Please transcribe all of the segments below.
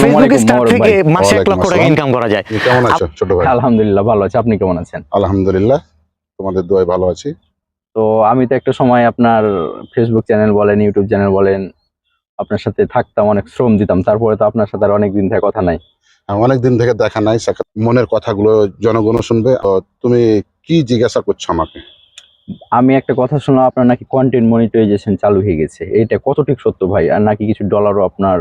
ফেসবুকে স্টার থেকে মাসে এক ওয়ালাইকুম লক্ষ টাকা ইনকাম করা যায়। কেমন আছো ছোট ভাই? আলহামদুলিল্লাহ ভালো আছি। আপনি কেমন আছেন? আলহামদুলিল্লাহ তোমাদের দোয়ায় ভালো আছি। তো আমি তো একটা সময় আপনার ফেসবুক চ্যানেল বলেন ইউটিউব চ্যানেল বলেন আপনার সাথে থাকতাম অনেক শ্রম দিতাম। তারপরে তো আপনার সাথে আর অনেক দিন থেকে কথা নাই। অনেক দিন থেকে দেখা নাই মনের কথাগুলো জনগণ শুনবে। তুমি কি জিজ্ঞাসা করছ আমাকে? আমি একটা কথা শুনলাম আপনার নাকি কন্টেন্ট মনিটাইজেশন চালু হয়ে গেছে। এটা কতটুক সত্য ভাই? আর নাকি কিছু ডলারও আপনার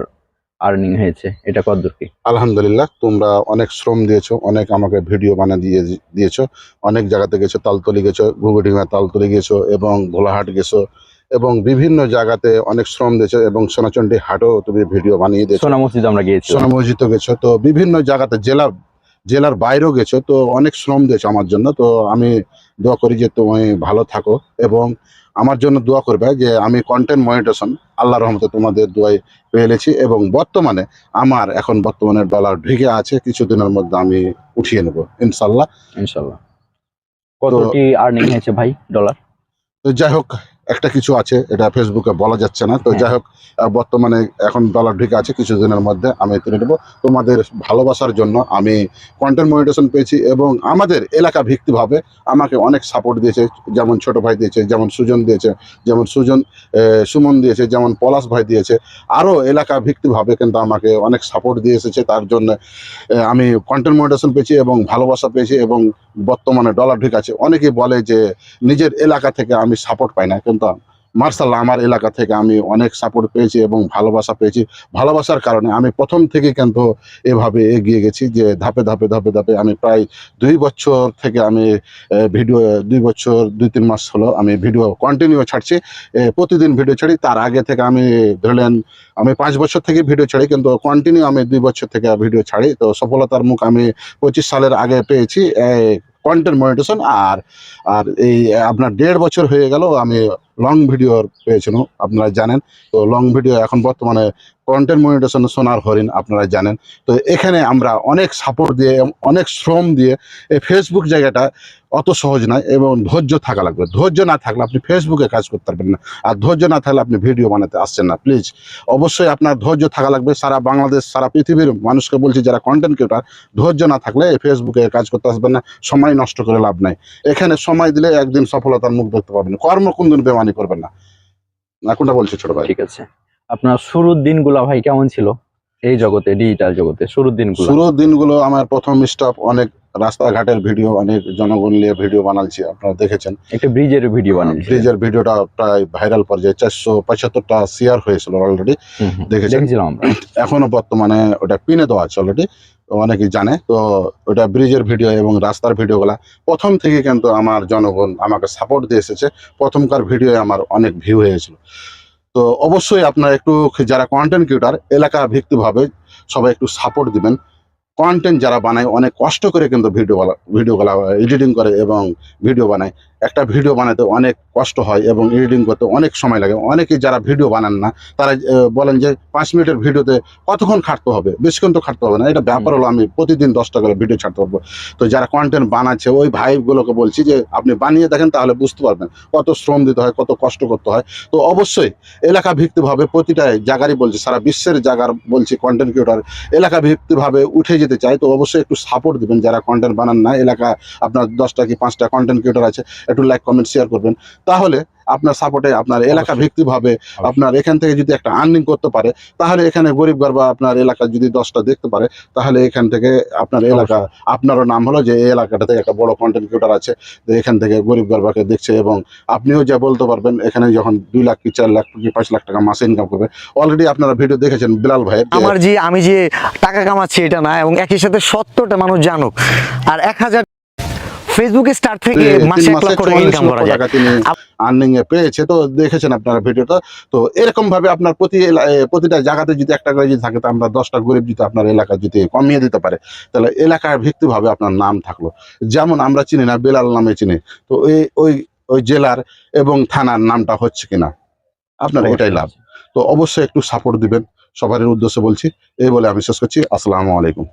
আর্নিং হয়েছে এটা কতদূর কি? আলহামদুলিল্লাহ তোমরা অনেক শ্রম দিয়েছ অনেক আমাকে ভিডিও বানা দিয়ে দিয়েছ অনেক জায়গাতে গেছো তালতলি গেছো ঘুঘুডিঙা তালতলি গেছো এবং ভোলাহাট গেছো এবং বিভিন্ন জায়গাতে অনেক শ্রম দিয়েছ এবং সোনাচন্ডী হাটও তুমি ভিডিও বানিয়ে দিয়েছ। সোনা মসজিদ আমরা গিয়েছি সোনা মসজিদও গেছো তো বিভিন্ন জায়গাতে জেলা জেলার বাইরেও গেছো তো অনেক শ্রম দিয়েছ আমার জন্য তো আমি দোয়া করি যে তুমি ভালো থাকো এবং আমার জন্য দোয়া করবে যে আমি কন্টেন্ট মনিটেশন আল্লাহ রহমতে তোমাদের দোয়ায় পেয়েছি এবং বর্তমানে আমার এখন বর্তমানে ডলার ঢেকে আছে কিছুদিনের মধ্যে আমি উঠিয়ে নেব ইনশাল্লাহ। ইনশাল্লাহ। কতটি আর্নিং হয়েছে ভাই ডলার তো যাই হোক একটা কিছু আছে এটা ফেসবুকে বলা যাচ্ছে না। তো হ্যাঁ। যাই হোক বর্তমানে এখন ডলার ঢুকে আছে কিছুদিনের মধ্যে আমি তুলে নেব। তোমাদের ভালোবাসার জন্য আমি কন্টেন্ট মনিটেশন পেয়েছি এবং আমাদের এলাকা ভিত্তিভাবে আমাকে অনেক সাপোর্ট দিয়েছে। যেমন ছোট ভাই দিয়েছে যেমন সুজন দিয়েছে যেমন সুজন সুমন দিয়েছে যেমন পলাশ ভাই দিয়েছে। আরও এলাকা ভিত্তিভাবে কিন্তু আমাকে অনেক সাপোর্ট দিয়ে এসেছে। তার জন্য আমি কন্টেন্ট মনিটেশন পেয়েছি এবং ভালোবাসা পেয়েছি এবং বর্তমানে ডলার ঢুকে আছে। অনেকেই বলে যে নিজের এলাকা থেকে আমি সাপোর্ট পাই না। কিন্তু মার্শাল্লাহ, আমার এলাকা থেকে আমি অনেক সাপোর্ট পেয়েছি এবং ভালোবাসা পেয়েছি। ভালোবাসার কারণে আমি প্রথম থেকে কিন্তু এভাবে এগিয়ে গেছি যে ধাপে ধাপে ধাপে ধাপে আমি প্রায় দুই বছর থেকে আমি ভিডিও, দুই বছর, দুই তিন মাস হলো আমি ভিডিও কন্টিনিউ ছাড়ছি। প্রতিদিন ভিডিও ছাড়ি। তার আগে থেকে আমি ধরলেন, আমি পাঁচ বছর থেকে ভিডিও ছাড়ি, কিন্তু কন্টিনিউ আমি দুই বছর থেকে ভিডিও ছাড়ি। তো সফলতার মুখ আমি পঁচিশ সালের আগে পেয়েছি কন্টেন্ট মনিটেশন আর আর এই, আপনার দেড় বছর হয়ে গেল, আমি লং ভিডিও পেয়েছিলাম আপনারা জানেন। তো লং ভিডিও এখন বর্তমানে কন্টেন্ট মনিটেশন সোনার হরিণ আপনারা জানেন। তো এখানে আমরা অনেক সাপোর্ট দিয়ে, অনেক শ্রম দিয়ে এই ফেসবুক জায়গাটা অত সহজ নয় এবং ধৈর্য থাকা লাগবে। ধৈর্য না থাকলে আপনি ফেসবুকে কাজ করতে পারবেন না। আর ধৈর্য না থাকলে আপনি ভিডিও বানাতে আসছেন না প্লিজ অবশ্যই আপনার ধৈর্য থাকা লাগবে। সারা বাংলাদেশ, সারা পৃথিবীর মানুষকে বলছি, যারা কন্টেন্ট ক্রিয়েটার ধৈর্য না থাকলে ফেসবুকে কাজ করতে আসবেন না। সময় নষ্ট করে লাভ নাই। এখানে সময় দিলে একদিন সফলতার মুখ দেখতে পাবেন। কর্ম বেমানি করবেন না। না কোনটা বলছি ছোট ভাই? ঠিক আছে। আপনার শুরুর দিনগুলা ভাই কেমন ছিল? এই জগতে ডিজিটাল জগতে শুরুর দিনগুলো। শুরুর দিনগুলো আমার প্রথম স্টপ অনেক রাস্তাঘাটের ভিডিও অনেক জনগণ নিয়ে ভিডিও বানালছি আপনারা দেখেছেন। একটা ব্রিজের ভিডিও বানিয়েছি ব্রিজের ভিডিওটা প্রায় ভাইরাল পর্যায়ে চারশো পঁচাত্তরটা শেয়ার হয়েছিল অলরেডি দেখেছেন? দেখেছিলাম আমরা। এখনও বর্তমানে ওটা পিনে দেওয়া আছে অলরেডি অনেকেই জানে, তো ওটা ব্রিজের ভিডিও এবং রাস্তার ভিডিওগুলা প্রথম থেকে কিন্তু আমার জনগণ আমাকে সাপোর্ট দিয়ে এসেছে। প্রথমকার ভিডিও আমার অনেক ভিউ হয়েছিল। তো অবশ্যই আপনারা একটু যারা কন্টেন্ট ক্রিয়েটার এলাকা ভিত্তিভাবে সবাই একটু সাপোর্ট দিবেন। কন্টেন্ট যারা বানায়, অনেক কষ্ট করে কিন্তু ভিডিওগুলা ভিডিওগুলা এডিটিং করে এবং ভিডিও বানায়। একটা ভিডিও বানাতে অনেক কষ্ট হয় এবং এডিটিং করতে অনেক সময় লাগে। অনেকে যারা ভিডিও বানান না তারা বলেন যে পাঁচ মিনিটের ভিডিওতে কতক্ষণ খাটতে হবে? বেশিক্ষণ তো খাটতে হবে না। এটা ব্যাপার হলো আমি প্রতিদিন দশটা করে ভিডিও ছাড়তে পারব। তো যারা কন্টেন্ট বানাচ্ছে ওই ভাইগুলোকে বলছি যে আপনি বানিয়ে দেখেন তাহলে বুঝতে পারবেন কত শ্রম দিতে হয় কত কষ্ট করতে হয়। তো অবশ্যই এলাকা ভিত্তিভাবে প্রতিটা জায়গারই বলছি সারা বিশ্বের জায়গার বলছি কন্টেন্ট ক্রিয়েটার এলাকা ভিত্তিভাবে উঠে যেতে চায়। তো অবশ্যই একটু সাপোর্ট দিবেন যারা কন্টেন্ট বানান না। এলাকা আপনার দশটা কি পাঁচটা কন্টেন্ট ক্রিয়েটার আছে একটু লাইক কমেন্ট শেয়ার করবেন। তাহলে আপনার সাপোর্টে আপনার এলাকা। ভিত্তিভাবে আপনার এখান থেকে যদি একটা আর্নিং করতে পারে তাহলে এখানে গরিব গর্বা আপনার এলাকা যদি দশটা দেখতে পারে তাহলে এখান থেকে আপনার এলাকা আপনারও নাম হলো যে এই এলাকাটা থেকে একটা বড় কন্টেন্ট ক্রিয়েটার আছে তো এখান থেকে গরিব গর্বাকে দেখছে এবং আপনিও যা বলতে পারবেন এখানে যখন দুই লাখ কি চার লাখ কি পাঁচ লাখ টাকা মাসে ইনকাম করবে। অলরেডি আপনারা ভিডিও দেখেছেন বিলাল ভাইয়ের যে- আমার যে আমি যে টাকা কামাচ্ছি এটা না এবং একই সাথে সত্তরটা মানুষ জানুক। আর এক হাজার ফেসবুকে স্টার থেকে মাসে এক মাসে লক্ষ টাকা ইনকাম করা যায়। আর্নিং এ পেয়েছে তো দেখেছেন আপনারা ভিডিওটা তো এরকম ভাবে আপনার প্রতি প্রতিটা জায়গাতে যদি একটা করে যদি থাকে তো আমরা দশটা গরিব যদি আপনার এলাকা যদি কমিয়ে দিতে পারে তাহলে এলাকার ভিত্তিভাবে আপনার নাম থাকল। যেমন আমরা চিনি না বেলাল নামে চিনি। তো এই ওই ওই জেলার এবং থানার নামটা হচ্ছে কিনা? আপনার এটাই লাভ। তো অবশ্যই একটু সাপোর্ট দিবেন। সবার উদ্দেশ্যে বলছি এই বলে আমি শেষ করছি। আসসালামু আলাইকুম।